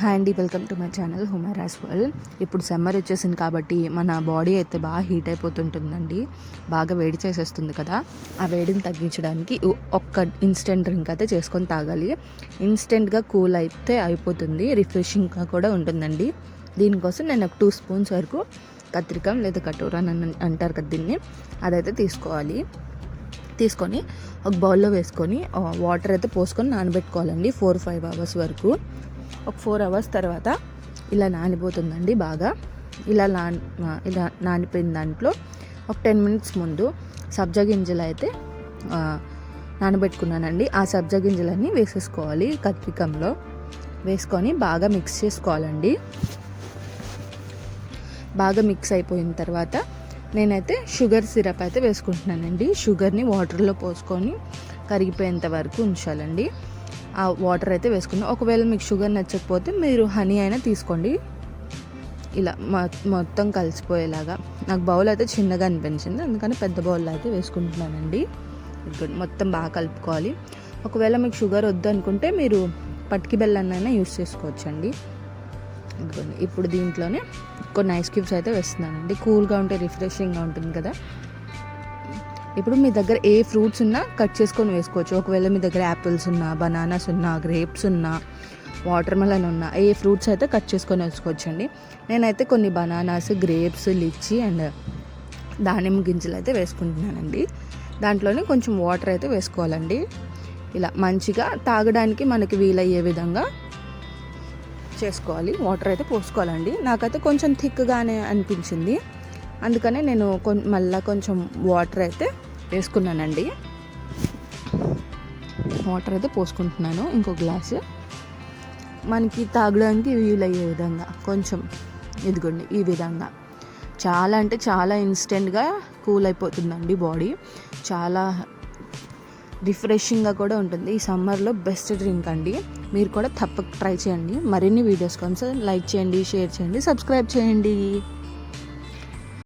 Hi అండి welcome to my channel హుమారాస్ world ఇప్పుడు సమ్మర్ వచ్చేసింది కాబట్టి మన బాడీ అయితే బాగా హీట్ అయిపోతుంటుందండి. బాగా వేడి చేసేస్తుంది కదా. ఆ వేడిని తగ్గించడానికి ఒక్క ఇన్స్టెంట్ డ్రింక్ అయితే చేసుకొని తాగాలి. ఇన్స్టెంట్గా కూల్ అయితే అయిపోతుంది. రిఫ్రెషింగ్గా కూడా ఉంటుందండి. దీనికోసం నేను ఒక టూ స్పూన్స్ వరకు కత్రికం లేదా కటోరా అని అంటారు కదా దీన్ని. అదైతే తీసుకోవాలి. తీసుకొని ఒక బౌల్లో వేసుకొని వాటర్ అయితే పోసుకొని నానబెట్టుకోవాలండి. ఫోర్ ఫైవ్ అవర్స్ వరకు. ఒక ఫోర్ అవర్స్ తర్వాత ఇలా నానిపోతుందండి బాగా. ఇలా నా ఇలా నానిపోయిన దాంట్లో ఒక టెన్ మినిట్స్ ముందు సబ్జా గింజలు అయితే నానబెట్టుకున్నానండి. ఆ సబ్జా గింజలన్నీ వేసేసుకోవాలి కత్తికంలో. వేసుకొని బాగా మిక్స్ చేసుకోవాలండి. బాగా మిక్స్ అయిపోయిన తర్వాత నేనైతే షుగర్ సిరప్ అయితే వేసుకుంటున్నానండి. షుగర్ని వాటర్లో పోసుకొని కరిగిపోయేంత వరకు ఉంచాలండి. ఆ వాటర్ అయితే వేసుకున్నాం. ఒకవేళ మీకు షుగర్ నచ్చకపోతే మీరు హనీ అయినా తీసుకోండి. ఇలా మొత్తం కలిసిపోయేలాగా. నాకు బౌల్ అయితే చిన్నగా అనిపించింది. అందుకని పెద్ద బౌల్లో అయితే వేసుకుంటున్నానండి. గుడ్ మొత్తం బాగా కలుపుకోవాలి. ఒకవేళ మీకు షుగర్ వద్దు అనుకుంటే మీరు పట్టుకి బెల్లాన్నైనా యూస్ చేసుకోవచ్చండి. ఇదిగోండి ఇప్పుడు దీంట్లోనే కొన్ని ఐస్ క్యూబ్స్ అయితే వేస్తున్నానండి. కూల్గా ఉంటే రిఫ్రెషింగ్గా ఉంటుంది కదా. ఇప్పుడు మీ దగ్గర ఏ ఫ్రూట్స్ ఉన్నా కట్ చేసుకొని వేసుకోవచ్చు. ఒకవేళ మీ దగ్గర యాపిల్స్ ఉన్నా బనానాస్ ఉన్నా గ్రేప్స్ ఉన్నా వాటర్ మెలన్ ఉన్నా ఏ ఫ్రూట్స్ అయితే కట్ చేసుకొని వేసుకోవచ్చు అండి నేనైతే కొన్ని బనానాస్ గ్రేప్స్ లిచ్చి అండ్ దానిమ్మ గింజలు అయితే వేసుకుంటున్నానండి. దాంట్లోనే కొంచెం వాటర్ అయితే వేసుకోవాలండి. ఇలా మంచిగా తాగడానికి మనకి వీలయ్యే విధంగా చేసుకోవాలి. వాటర్ అయితే పోసుకోవాలండి. నాకైతే కొంచెం థిక్గానే అనిపించింది. అందుకనే నేను కొం మళ్ళీ కొంచెం వాటర్ అయితే వేసుకున్నానండి. వాటర్ అయితే పోసుకుంటున్నాను ఇంకో గ్లాసు. మనకి తాగడానికి వీలయ్యే విధంగా కొంచెం ఇదిగోండి ఈ విధంగా. చాలా అంటే చాలా ఇన్స్టెంట్గా కూల్ అయిపోతుందండి బాడీ. చాలా రిఫ్రెషింగ్గా కూడా ఉంటుంది. ఈ సమ్మర్లో బెస్ట్ డ్రింక్ అండి. మీరు కూడా తప్పక ట్రై చేయండి. మరిన్ని వీడియోస్ కోసం లైక్ చేయండి షేర్ చేయండి సబ్స్క్రైబ్ చేయండి.